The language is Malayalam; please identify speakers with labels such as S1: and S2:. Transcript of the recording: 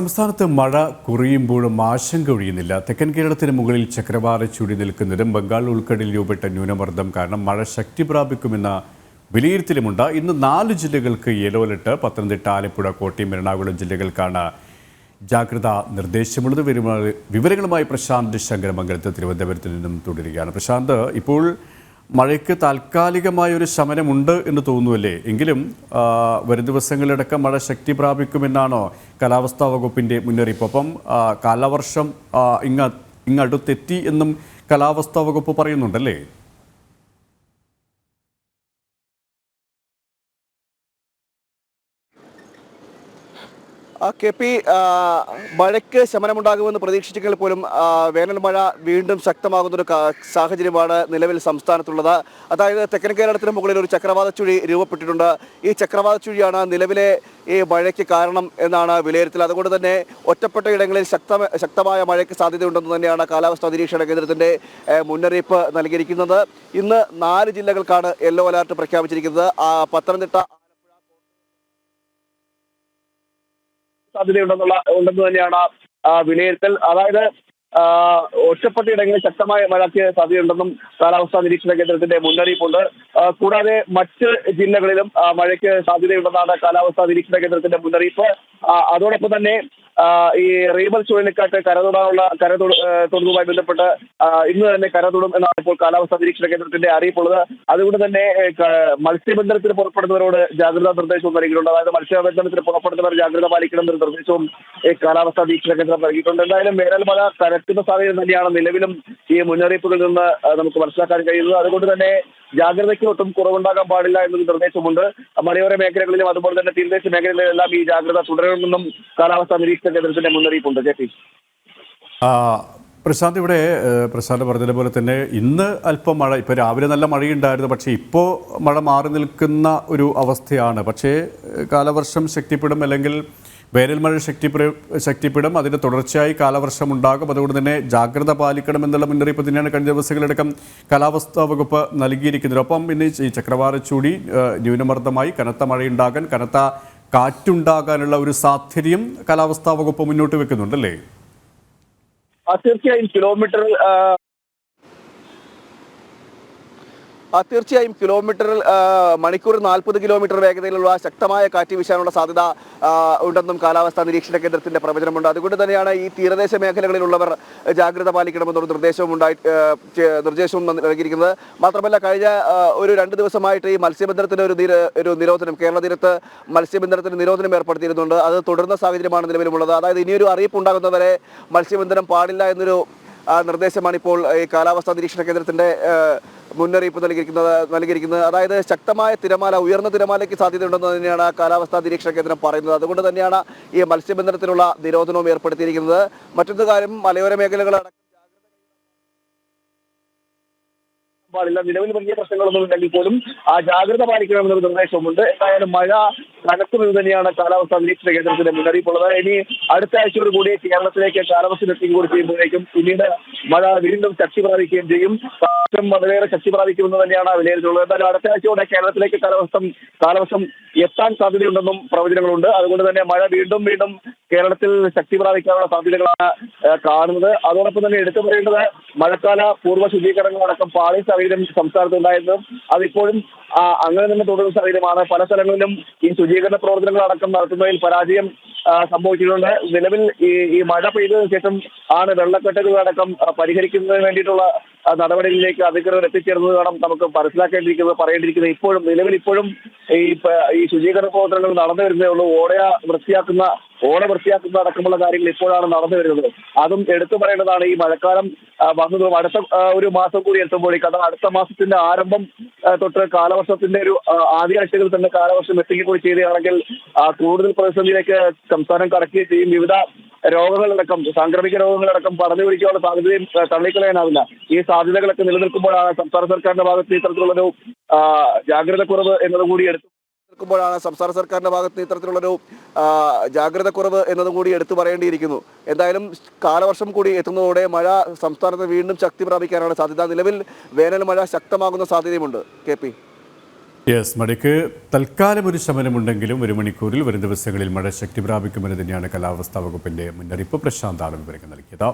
S1: സംസ്ഥാനത്ത് മഴ കുറയുമ്പോഴും ആശങ്ക ഒഴിയുന്നില്ല. തെക്കൻ കേരളത്തിന് മുകളിൽ ചക്രവാത ചൂടി നിൽക്കുന്നതും ബംഗാൾ ഉൾക്കടലിൽ രൂപപ്പെട്ട ന്യൂനമർദ്ദം കാരണം മഴ ശക്തി പ്രാപിക്കുമെന്ന വിലയിരുത്തലുമുണ്ട്. ഇന്ന് നാല് ജില്ലകൾക്ക് യെല്ലോ അലർട്ട് പത്തനംതിട്ട ആലപ്പുഴ കോട്ടയം എറണാകുളം ജില്ലകൾക്കാണ് ജാഗ്രതാ നിർദ്ദേശമുള്ളത്. വിവരങ്ങളുമായി- പ്രശാന്ത് ശങ്കരമംഗലത്ത് തിരുവനന്തപുരത്ത് നിന്നും തുടരുകയാണ്. പ്രശാന്ത് ഇപ്പോൾ മഴയ്ക്ക് താൽക്കാലികമായ ഒരു ശമനമുണ്ട് എന്ന് തോന്നുമല്ലേ എങ്കിലും വരും ദിവസങ്ങളിലടക്കം മഴ ശക്തി പ്രാപിക്കുമെന്നാണോ കാലാവസ്ഥാ വകുപ്പിന്റെ മുന്നറിയിപ്പ്? അപ്പം കാലവർഷം ഇങ്ങ ഇങ്ങടുത്തെത്തി എന്നും കാലാവസ്ഥാ വകുപ്പ് പറയുന്നുണ്ടല്ലേ?
S2: കെ പി മഴയ്ക്ക് ശമനമുണ്ടാകുമെന്ന് പ്രതീക്ഷിച്ചെങ്കിൽ പോലും വേനൽ മഴ വീണ്ടും ശക്തമാകുന്ന ഒരു കാ- സാഹചര്യമാണ് നിലവിൽ സംസ്ഥാനത്തുള്ളത്. അതായത് തെക്കൻ കേരളത്തിന് മുകളിൽ ഒരു ചക്രവാത ചുഴി രൂപപ്പെട്ടിട്ടുണ്ട്. ഈ ചക്രവാത ചുഴിയാണ് നിലവിലെ ഈ മഴയ്ക്ക് കാരണം എന്നാണ് വിലയിരുത്തൽ. അതുകൊണ്ട് തന്നെ ഒറ്റപ്പെട്ട ഇടങ്ങളിൽ ശക്ത ശക്തമായ മഴയ്ക്ക് സാധ്യതയുണ്ടെന്ന് തന്നെയാണ് കാലാവസ്ഥാ നിരീക്ഷണ കേന്ദ്രത്തിന്റെ മുന്നറിയിപ്പ് നൽകിയിരിക്കുന്നത്. ഇന്ന് നാല് ജില്ലകൾക്കാണ് യെല്ലോ അലർട്ട് പ്രഖ്യാപിച്ചിരിക്കുന്നത്. പത്തനംതിട്ട സാധ്യതയുണ്ടെന്നുള്ള ഉണ്ടെന്ന് തന്നെയാണ് വിലയിരുത്തൽ. അതായത് ഒറ്റപ്പെട്ട ഇടങ്ങളിൽ ശക്തമായ മഴയ്ക്ക് സാധ്യതയുണ്ടെന്നും കാലാവസ്ഥാ നിരീക്ഷണ കേന്ദ്രത്തിന്റെ മുന്നറിയിപ്പുണ്ട്. കൂടാതെ മറ്റ് ജില്ലകളിലും മഴയ്ക്ക് സാധ്യതയുണ്ടെന്നാണ് കാലാവസ്ഥാ നിരീക്ഷണ കേന്ദ്രത്തിന്റെ മുന്നറിയിപ്പ്. അതോടൊപ്പം തന്നെ ഈ റീബൽ ചുഴലിക്കാറ്റ് കരതൊടാനുള്ള തൊടുന്നതുമായി ബന്ധപ്പെട്ട് ഇന്ന് തന്നെ കരതൊടും എന്നാണ് ഇപ്പോൾ കാലാവസ്ഥാ നിരീക്ഷണ കേന്ദ്രത്തിന്റെ അറിയിപ്പുള്ളത്. അതുകൊണ്ട് തന്നെ മത്സ്യബന്ധനത്തിന് പുറപ്പെടുന്നവരോട് ജാഗ്രതാ നിർദ്ദേശവും നൽകിയിട്ടുണ്ട്. അതായത് മത്സ്യബന്ധനത്തിന് പുറപ്പെടുന്നവർ ജാഗ്രത പാലിക്കണം എന്നൊരു നിർദ്ദേശവും ഈ കാലാവസ്ഥാ നിരീക്ഷണ കേന്ദ്രം നൽകിയിട്ടുണ്ട്. എന്തായാലും വേനൽ മഴ കരക്കുന്ന സാഹചര്യം തന്നെയാണ് നിലവിലും ഈ മുന്നറിയിപ്പുകളിൽ നിന്ന് നമുക്ക് മനസ്സിലാക്കാൻ കഴിയുന്നത്. അതുകൊണ്ട് തന്നെ ജാഗ്രതയ്ക്ക് ഒട്ടും കുറവുണ്ടാകാൻ പാടില്ല എന്നൊരു നിർദ്ദേശമുണ്ട്. മലയോര മേഖലകളിലും അതുപോലെ തന്നെ തീരദേശ മേഖലകളിലെല്ലാം ഈ ജാഗ്രത തുടരണമെന്നും കാലാവസ്ഥാ നിരീക്ഷണ കേന്ദ്രത്തിന്റെ മുന്നറിയിപ്പുണ്ട്. J P.
S1: പ്രശാന്ത് ഇവിടെ പ്രശാന്ത് പറഞ്ഞതുപോലെ തന്നെ ഇന്ന് അല്പം മഴ ഇപ്പോൾ രാവിലെ നല്ല മഴയുണ്ടായിരുന്നു പക്ഷേ ഇപ്പോൾ മഴ മാറി നിൽക്കുന്ന ഒരു അവസ്ഥയാണ്. പക്ഷേ കാലവർഷം ശക്തിപ്പെടും അല്ലെങ്കിൽ വേനൽ മഴ ശക്തിപ്പെടും. ശക്തിപ്പെടും അതിന് തുടർച്ചയായി കാലവർഷം ഉണ്ടാകും അതുകൊണ്ട് തന്നെ ജാഗ്രത പാലിക്കണം എന്നുള്ള മുന്നറിയിപ്പ് തന്നെയാണ് കഴിഞ്ഞ ദിവസങ്ങളിലടക്കം കാലാവസ്ഥാ വകുപ്പ് നൽകിയിരിക്കുന്നത്. ഒപ്പം ഇന്ന് ഈ ചക്രവാത ചൂടി ന്യൂനമർദ്ദമായി കനത്ത മഴയുണ്ടാകാൻ കനത്ത കാറ്റുണ്ടാകാനുള്ള ഒരു സാധ്യതയും കാലാവസ്ഥാ വകുപ്പ് മുന്നോട്ട് വെക്കുന്നുണ്ടല്ലേ?
S2: തീർച്ചയായും. കിലോമീറ്റർ ആ, ആ, തീർച്ചയായും കിലോമീറ്ററിൽ മണിക്കൂറിൽ നാൽപ്പത് കിലോമീറ്റർ വേഗതയിലുള്ള ശക്തമായ കാറ്റ് വീശാനുള്ള സാധ്യത ഉണ്ടെന്നും കാലാവസ്ഥാ നിരീക്ഷണ കേന്ദ്രത്തിന്റെ പ്രവചനമുണ്ട്. അതുകൊണ്ട് തന്നെയാണ് ഈ തീരദേശ മേഖലകളിലുള്ളവർ ജാഗ്രത പാലിക്കണമെന്നൊരു നിർദ്ദേശവും ഉണ്ടായി നിർദ്ദേശവും നൽ- നൽകിയിരിക്കുന്നത്. മാത്രമല്ല കഴിഞ്ഞ ഒരു രണ്ട് ദിവസമായിട്ട് ഈ മത്സ്യബന്ധനത്തിന് ഒരു ഒരു നിരോധനം കേരള തീരത്ത് മത്സ്യബന്ധനത്തിന് നിരോധനം ഏർപ്പെടുത്തിയിരുന്നുണ്ട്. അത് തുടർന്ന സാഹചര്യമാണ് നിലവിലുള്ളത്. അതായത് ഇനിയൊരു അറിയിപ്പ് ഉണ്ടാകുന്നവരെ മത്സ്യബന്ധനം പാടില്ല എന്നൊരു നിർദ്ദേശമാണ് ഇപ്പോൾ ഈ കാലാവസ്ഥാ നിരീക്ഷണ കേന്ദ്രത്തിന്റെ മുന്നറിയിപ്പ് നൽകിയിരിക്കുന്നത് നൽകിയിരിക്കുന്നത്. അതായത് ശക്തമായ തിരമാല ഉയർന്ന തിരമാലയ്ക്ക് സാധ്യതയുണ്ടെന്ന് തന്നെയാണ് കാലാവസ്ഥാ നിരീക്ഷണ കേന്ദ്രം പറയുന്നത്. അതുകൊണ്ട് തന്നെയാണ് ഈ മത്സ്യബന്ധനത്തിനുള്ള നിരോധനവും ഏർപ്പെടുത്തിയിരിക്കുന്നത്. മറ്റൊരു കാര്യം മലയോര മേഖലകൾ പാടില്ല. നിലവിൽ വലിയ പ്രശ്നങ്ങളൊന്നും ഇല്ലെങ്കിൽ പോലും ആ ജാഗ്രത പാലിക്കണമെന്നൊരു നിർദ്ദേശമുണ്ട് എന്തായാലും മഴ കനക്കുന്നത് തന്നെയാണ് കാലാവസ്ഥാ നിരീക്ഷണ കേന്ദ്രത്തിന്റെ മുന്നറിയിപ്പുള്ളത്. ഇനി അടുത്ത ആഴ്ചയോട് കൂടി കേരളത്തിലേക്ക് കാലാവസ്ഥ എത്തിയും കൂടി ചെയ്യുമ്പോഴേക്കും പിന്നീട് മഴ വീണ്ടും ശക്തി പ്രാപിക്കുകയും ചെയ്യും. കാലവർഷം വളരെയേറെ ശക്തി പ്രാപിക്കുമെന്ന് തന്നെയാണ് വിലയിരുത്തുള്ളത് എന്തായാലും അടുത്ത ആഴ്ചയോടെ കേരളത്തിലേക്ക് കാലാവസ്ഥ കാലവർഷം എത്താൻ സാധ്യതയുണ്ടെന്നും പ്രവചനങ്ങളുണ്ട്. അതുകൊണ്ട് തന്നെ മഴ വീണ്ടും വീണ്ടും കേരളത്തിൽ ശക്തി പ്രാപിക്കാനുള്ള സാധ്യതകളാണ് കാണുന്നത്. അതോടൊപ്പം തന്നെ എടുത്തു പറയേണ്ടത് മഴക്കാല പൂർവ ശുചീകരണങ്ങളടക്കം പാളി സാഹചര്യം സംസ്ഥാനത്ത് ഉണ്ടായിരുന്നു അതിപ്പോഴും അങ്ങനെ തന്നെ തുടരുന്ന സാഹചര്യമാണ് പല സ്ഥലങ്ങളിലും ഈ ശുചീകരണ പ്രവർത്തനങ്ങളടക്കം നടത്തുന്നതിൽ പരാജയം സംഭവിച്ചിട്ടുണ്ട്. നിലവിൽ ഈ ഈ മഴ പെയ്തതിനു ശേഷം ആണ് വെള്ളക്കെട്ടുകളടക്കം പരിഹരിക്കുന്നതിന് വേണ്ടിയിട്ടുള്ള നടപടികളിലേക്ക് അധികൃതർ എത്തിച്ചേർന്നത് വേണം നമുക്ക് മനസ്സിലാക്കേണ്ടിയിരിക്കുന്നത് പറയേണ്ടിയിരിക്കുന്നത്. ഇപ്പോഴും നിലവിൽ ഇപ്പോഴും ഈ ഈ ശുചീകരണ പ്രവർത്തനങ്ങൾ നടന്നു വരുന്നേ ഉള്ളൂ. ഓടയ വൃത്തിയാക്കുന്ന ഓട വൃത്തിയാക്കുന്ന അടക്കമുള്ള കാര്യങ്ങൾ ഇപ്പോഴാണ് നടന്നു വരുന്നത്. അതും എടുത്തു പറയേണ്ടതാണ് ഈ മഴക്കാലം വന്നത് അടുത്ത ഒരു മാസം കൂടി എത്തുമ്പോഴേക്കും അതാണ് അടുത്ത മാസത്തിന്റെ ആരംഭം തൊട്ട് കാലവർഷത്തിന്റെ ഒരു ആദ്യ ആഴ്ചകളിൽ തന്നെ കാലവർഷം എത്തിക്കൂടി കൂടി ചെയ്യുകയാണെങ്കിൽ കൂടുതൽ പ്രതിസന്ധിയിലേക്ക് സംസ്ഥാനം കടക്കുകയും ചെയ്യും. വിവിധ രോഗങ്ങളടക്കം സാംക്രമിക രോഗങ്ങളടക്കം പടർന്നു പിടിക്കാനുള്ള സാധ്യതയും തള്ളിക്കളയാനാവില്ല. ഈ സാധ്യതകളൊക്കെ നിലനിൽക്കുമ്പോഴാണ് സംസ്ഥാന സർക്കാരിന്റെ ഭാഗത്ത് ഇത്തരത്തിലുള്ളൊരു ജാഗ്രത കുറവ് എന്നതുകൂടി എടുത്തു നിൽക്കുമ്പോഴാണ് സംസ്ഥാന സർക്കാരിന്റെ ഭാഗത്ത് ഇത്തരത്തിലുള്ളൊരു ജാഗ്രത കുറവ് എന്നതും കൂടി എടുത്തു പറയേണ്ടിയിരിക്കുന്നു. എന്തായാലും കാലവർഷം കൂടി എത്തുന്നതോടെ മഴ സംസ്ഥാനത്ത് വീണ്ടും ശക്തി പ്രാപിക്കാനാണ് സാധ്യത. നിലവിൽ വേനൽ മഴ ശക്തമാകുന്ന സാധ്യതയുമുണ്ട്. K P.
S1: യെസ് മഴയ്ക്ക് തൽക്കാലം ഒരു ശമനമുണ്ടെങ്കിലും ഒരു മണിക്കൂറിൽ വരും ദിവസങ്ങളിൽ മഴ ശക്തി പ്രാപിക്കുമെന്ന് തന്നെയാണ് കാലാവസ്ഥാ വകുപ്പിന്റെ മുന്നറിയിപ്പ്. പ്രശാന്താണ് വിവരങ്ങൾ നൽകിയത്.